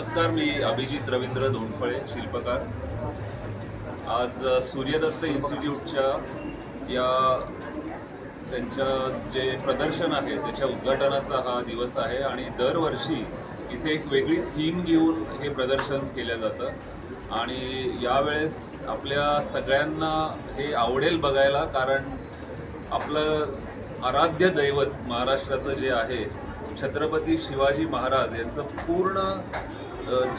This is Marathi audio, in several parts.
नमस्कार मी अभिजित रवींद्र धोंडफळे शिल्पकार. आज सूर्यदत्त इन्स्टिट्यूटच्या या त्यांच्या जे प्रदर्शन आहे त्याच्या उद्घाटनाचा हा दिवस आहे आणि दरवर्षी इथे एक वेगळी थीम घेऊन हे प्रदर्शन केलं जातं. आणि यावेळेस आपल्या सगळ्यांना हे आवडेल बघायला कारण आपलं आराध्य दैवत महाराष्ट्राचं जे आहे छत्रपती शिवाजी महाराज यांचं पूर्ण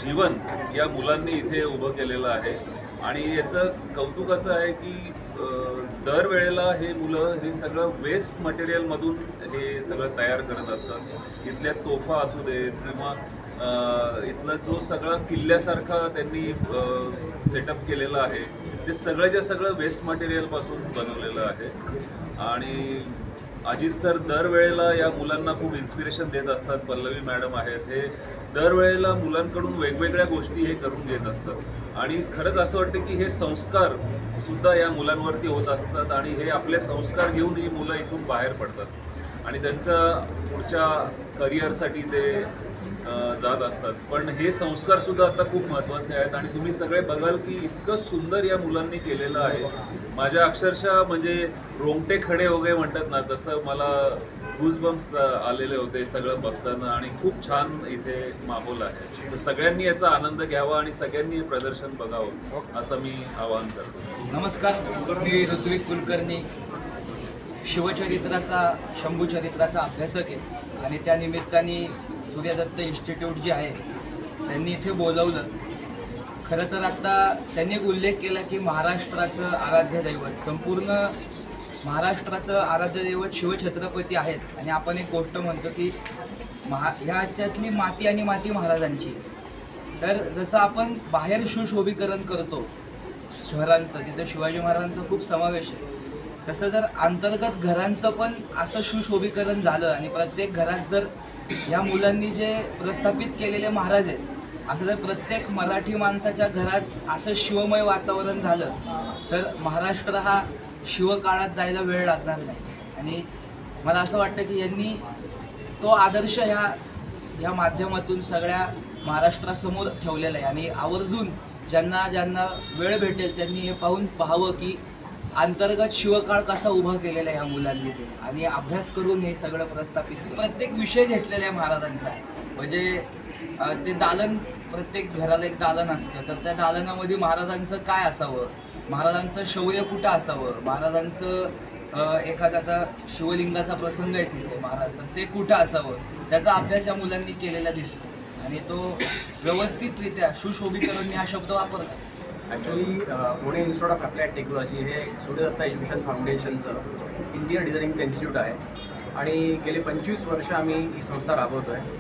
जीवन या मुलांनी इथे उभं केलेलं आहे. आणि याचं कौतुक असं आहे की दरवेळेला हे मुलं हे सगळं वेस्ट मटेरियलमधून हे सगळं तयार करत असतात. इथल्या तोफा असू देत किंवा इथला इथलं जो सगळा किल्ल्यासारखा त्यांनी सेटअप केलेला आहे ते सगळं जे सगळं वेस्ट मटेरियलपासून बनवलेलं आहे. आणि अजित सर दरवेळेला या मुलांना खूप इन्स्पिरेशन देत असतात. पल्लवी मॅडम आहेत हे. दरवेळेला मुलांकडून वेगवेगळ्या गोष्टी हे करून घेत असतात. आणि खरंच असं वाटतं की हे संस्कार सुद्धा या मुलांवरती होत असतात आणि हे आपले संस्कार घेऊन ही मुलं इथून बाहेर पडतात. आणि त्यांचं पुढच्या करिअरसाठी ते जात असतात. पण हे संस्कार सुद्धा आता खूप महत्त्वाचे आहेत आणि तुम्ही सगळे बघाल की इतकं सुंदर या मुलांनी केलेलं आहे. माझ्या अक्षरशः म्हणजे रोंगटे खडे वगैरे म्हणतात ना तसं मला गुजबम्स आलेले होते सगळं बघताना आणि खूप छान इथे माहोल आहे. सगळ्यांनी याचा आनंद घ्यावा आणि सगळ्यांनी हे प्रदर्शन बघावं असं मी आवाहन करतो. नमस्कार मी ऋत्विक कुलकर्णी. शिवचरित्राचा शंभूचरित्राचा अभ्यासक आहे. आणि त्या निमित्ताने सूर्यदत्त इन्स्टिट्यूट जे आहे त्यांनी इथे बोलवलं. खरं तर आता त्यांनी एक उल्लेख केला की महाराष्ट्राचं आराध्य दैवत संपूर्ण महाराष्ट्राचं आराध्य दैवत शिवछत्रपती आहेत. आणि आपण एक गोष्ट म्हणतो की महा ह्याच्यातली माती आणि माती महाराजांची. तर जसं आपण बाहेर सुशोभीकरण करतो शहरांचं तिथं शिवाजी महाराजांचा खूप समावेश आहे. तसं जर अंतर्गत घरांचं पण असं सुशोभीकरण झालं आणि प्रत्येक घरात जर या मुलांनी जे प्रस्थापित केलेले महाराज आहेत असं जर प्रत्येक मराठी माणसाच्या घरात असं शिवमय वातावरण झालं तर महाराष्ट्र हा शिवकाळात जायला वेळ लागणार नाही. आणि मला असं वाटतं की यांनी तो आदर्श ह्या ह्या माध्यमातून सगळ्या महाराष्ट्रासमोर ठेवलेला आहे. आणि आवर्जून ज्यांना ज्यांना वेळ भेटेल त्यांनी हे पाहून पाहावं की अंतर्गत शिवकाळ कसा उभा केलेला आहे या मुलांनी ते? आणि अभ्यास करून हे सगळं प्रस्थापित प्रत्येक विषय घेतलेला आहे महाराजांचा. म्हणजे ते दालन प्रत्येक घराला एक दालन असतं. तर त्या दालनामध्ये महाराजांचं काय असावं? महाराजांचं शौर्य कुठं असावं? महाराजांचं एखाद्याचा शिवलिंगाचा प्रसंग आहे तिथे महाराज. ते कुठं असावं? त्याचा अभ्यास या मुलांनी केलेला दिसतो. आणि तो व्यवस्थितरित्या सुशोभीकरण मी हा शब्द वापरतात actually Pune institute of applied technology हे सूर्यदत्ता एज्युकेशन फाउंडेशनचं इंडियन डिझायनिंगचं इन्स्टिट्यूट आहे. आणि गेले पंचवीस वर्ष आम्ही ही संस्था राबवतो आहे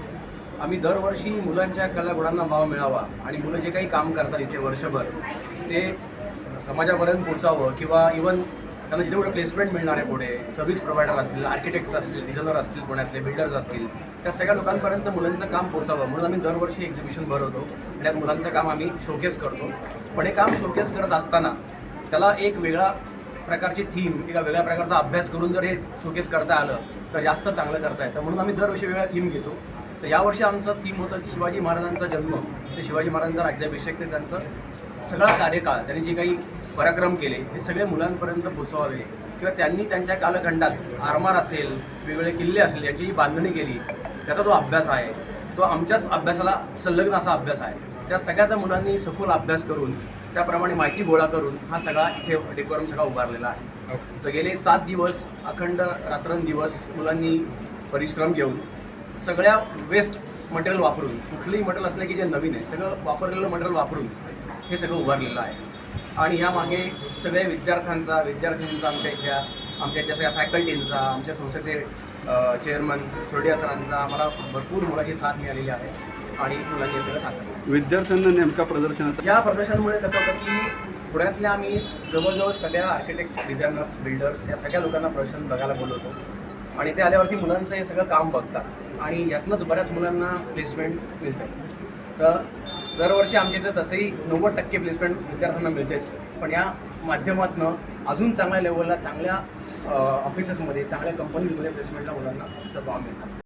आम्ही दरवर्षी मुलांच्या कलागुणांना भाव मिळावा आणि मुलं जे काही काम करतात इथे वर्षभर ते समाजापर्यंत पोचावं किंवा इवन त्यांना जिथे कुठे प्लेसमेंट मिळणार आहे पुढे सर्व्हिस प्रोव्हायडर असतील आर्किटेक्ट्स असतील डिझायनर असतील पुण्यातले बिल्डर्स असतील त्या सगळ्या लोकांपर्यंत मुलांचं काम पोचावं म्हणून आम्ही दरवर्षी एक्झिबिशन भरवतो आणि त्यात मुलांचं काम आम्ही शोकेस करतो. पण हे काम शोकेस करत असताना त्याला एक वेगळा प्रकारची थीम एका वेगळ्या प्रकारचा अभ्यास करून जर हे शोकेस करता आलं तर जास्त चांगलं करता येतं. म्हणून आम्ही दरवर्षी वेगळ्या थीम घेतो. तर यावर्षी आमचं थीम होतं की शिवाजी महाराजांचा जन्म. ते शिवाजी महाराजांचा राज्याभिषेक ते त्यांचं सगळा कार्यकाळ त्यांनी जे काही पराक्रम केले हे सगळे मुलांपर्यंत पोचवावे किंवा त्यांनी त्यांच्या कालखंडात आरमार असेल वेगवेगळे किल्ले असेल याची जी बांधणी केली. त्याचा जो अभ्यास आहे. तो आमच्याच अभ्यासाला संलग्न असा अभ्यास आहे. त्या सगळ्याचा मुलांनी सखोल अभ्यास करून त्याप्रमाणे माहिती गोळा करून हा सगळा इथे डेकोरम सगळा उभारलेला आहे. तर गेले सात दिवस अखंड रात्रंदिवस मुलांनी परिश्रम घेऊन सगळ्या वेस्ट मटेरियल वापरून कुठलंही मटेरियल असलं की जे नवीन आहे सगळं वापरलेलं मटेरियल वापरून हे सगळं उभारलेलं आहे. आणि यामागे सगळ्या विद्यार्थ्यांचा विद्यार्थ्यांचा आमच्या इथल्या आमच्या इथल्या सगळ्या फॅकल्टींचा आमच्या संस्थेचे चेअरमन छोडिया सरांचा आम्हाला भरपूर मुलाची साथ मिळालेली आहे आणि मुलांनी हे सगळं सांगितलं. विद्यार्थ्यांना नेमका प्रदर्शनाचा या प्रदर्शनामुळे कसं होतं की पुण्यातल्या आम्ही जवळजवळ सगळ्या आर्किटेक्ट्स डिझायनर्स बिल्डर्स या सगळ्या लोकांना प्रदर्शन बघायला बोलवतो आणि ते आल्यावरती मुलांचं हे सगळं काम बघतात. आणि यातनंच बऱ्याच मुलांना प्लेसमेंट मिळतं तर दरवर्षी आमच्या इथं तसंही नव्वद टक्के प्लेसमेंट विद्यार्थ्यांना मिळतेच. पण या माध्यमातनं अजून चांगल्या लेवलला चांगल्या ऑफिसेसमध्ये चांगल्या कंपनीजमध्ये प्लेसमेंटला मुलांना सहभाग मिळतात